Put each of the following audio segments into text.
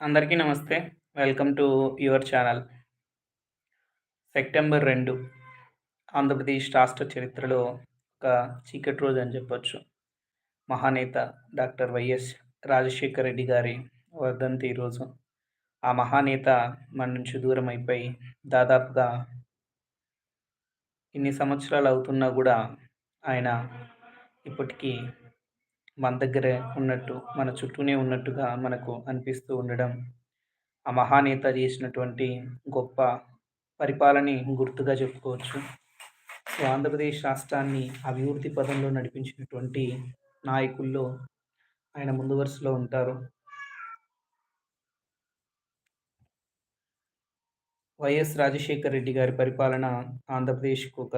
అందరికీ నమస్తే. Welcome to your channel. September రెండు ఆంధ్రప్రదేశ్ రాష్ట్ర చరిత్రలో ఒక చీకటి రోజు అని చెప్పొచ్చు. మహానేత డాక్టర్ వైఎస్ రాజశేఖర రెడ్డి గారి వర్ధంతి ఈరోజు. ఆ మహానేత మన నుంచి దూరం అయిపోయి దాదాపుగా ఇన్ని సంవత్సరాలు అవుతున్నా కూడా ఆయన ఇప్పటికీ మన దగ్గరే ఉన్నట్టు, మన చుట్టూనే ఉన్నట్టుగా మనకు అనిపిస్తూ ఉండడం, ఆ మహానేత చేసినటువంటి గొప్ప పరిపాలనని గుర్తుగా చెప్పుకోవచ్చు. సో, ఆంధ్రప్రదేశ్ రాష్ట్రాన్ని అభివృద్ధి పదంలో నడిపించినటువంటి నాయకుల్లో ఆయన ముందు వరుసలో ఉంటారు. వైఎస్ రాజశేఖర రెడ్డి గారి పరిపాలన ఆంధ్రప్రదేశ్‌కు ఒక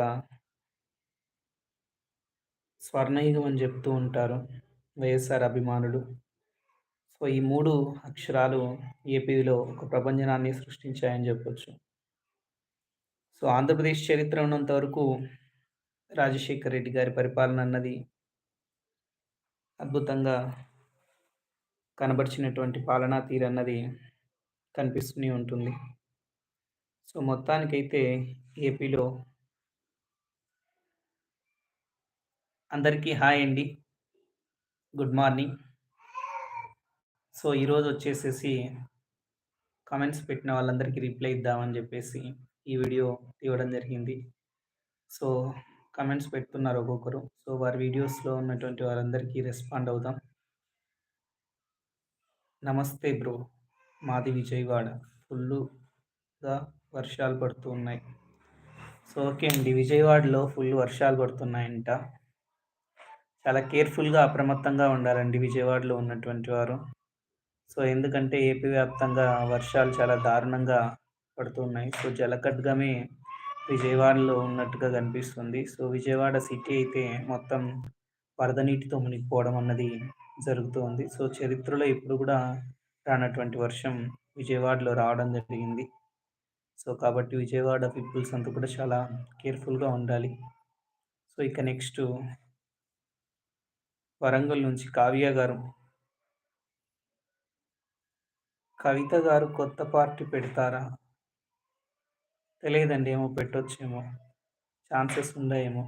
స్వర్ణయుగం అని చెప్తూ ఉంటారు వైఎస్ఆర్ అభిమానులు. సో, ఈ మూడు అక్షరాలు ఏపీలో ఒక ప్రపంచనాన్ని సృష్టించాయని చెప్పొచ్చు. సో, ఆంధ్రప్రదేశ్ చరిత్ర ఉన్నంత వరకు రాజశేఖర్ రెడ్డి గారి పరిపాలన అన్నది అద్భుతంగా కనబరిచినటువంటి పాలనా తీరన్నది కనిపిస్తూనే ఉంటుంది. సో, మొత్తానికైతే ఏపీలో అందరికీ హాయ్ అండి. Good morning. సో, ఈరోజు వచ్చేసేసి కామెంట్స్ పెట్టిన వాళ్ళందరికీ రిప్లై ఇద్దామని చెప్పేసి ఈ వీడియో తీయడం జరిగింది. సో, కామెంట్స్ పెడుతున్నారు ఒక్కొక్కరు. సో, వారి వీడియోస్‌లో ఉన్నటువంటి వారందరికీ రెస్పాండ్ అవుదాం. నమస్తే బ్రో. మాది విజయవాడ. ఫుల్లుగా వర్షాలు పడుతూ ఉన్నాయి. సో, ఓకే అండి. విజయవాడలో ఫుల్ వర్షాలు పడుతున్నాయంట. చాలా కేర్‌ఫుల్‌గా, అప్రమత్తంగా ఉండాలండి విజయవాడలో ఉన్నటువంటి వారు. సో, ఎందుకంటే ఏపీ వ్యాప్తంగా వర్షాలు చాలా దారుణంగా పడుతున్నాయి. సో, జలకడ్గమే విజయవాడలో ఉన్నట్టుగా కనిపిస్తుంది. సో, విజయవాడ సిటీ అయితే మొత్తం వరద నీటితో మునిగిపోవడం అన్నది జరుగుతోంది. సో, చరిత్రలో ఇప్పుడు కూడా రానటువంటి వర్షం విజయవాడలో రావడం జరిగింది. సో, కాబట్టి విజయవాడ పీపుల్స్ అంతా కూడా చాలా కేర్‌ఫుల్‌గా ఉండాలి. సో, ఇక నెక్స్ట్ వరంగల్ నుంచి కావ్య గారు. కవిత గారు కొత్త పార్టీ పెడతారా? తెలియదండి ఏమో పెట్టొచ్చేమో. ఛాన్సెస్ ఉన్నాయేమో.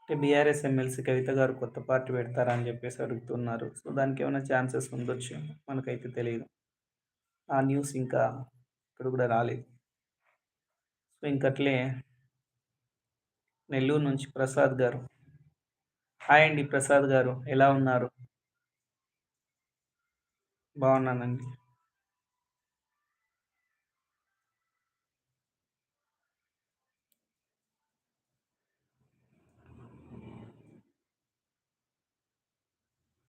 అంటే బీఆర్ఎస్ ఎమ్మెల్సీ కవిత గారు కొత్త పార్టీ పెడతారా అని చెప్పేసి అడుగుతున్నారు. సో, దానికి ఏమైనా ఛాన్సెస్ ఉండొచ్చేమో. మనకైతే తెలియదు ఆ న్యూస్ ఇంకా ఇక్కడ కూడా రాలేదు. సో, ఇంకట్లే నెల్లూరు నుంచి ప్రసాద్ గారు. హాయ్ అండి ప్రసాద్ గారు. ఎలా ఉన్నారు? బాగున్నానండి.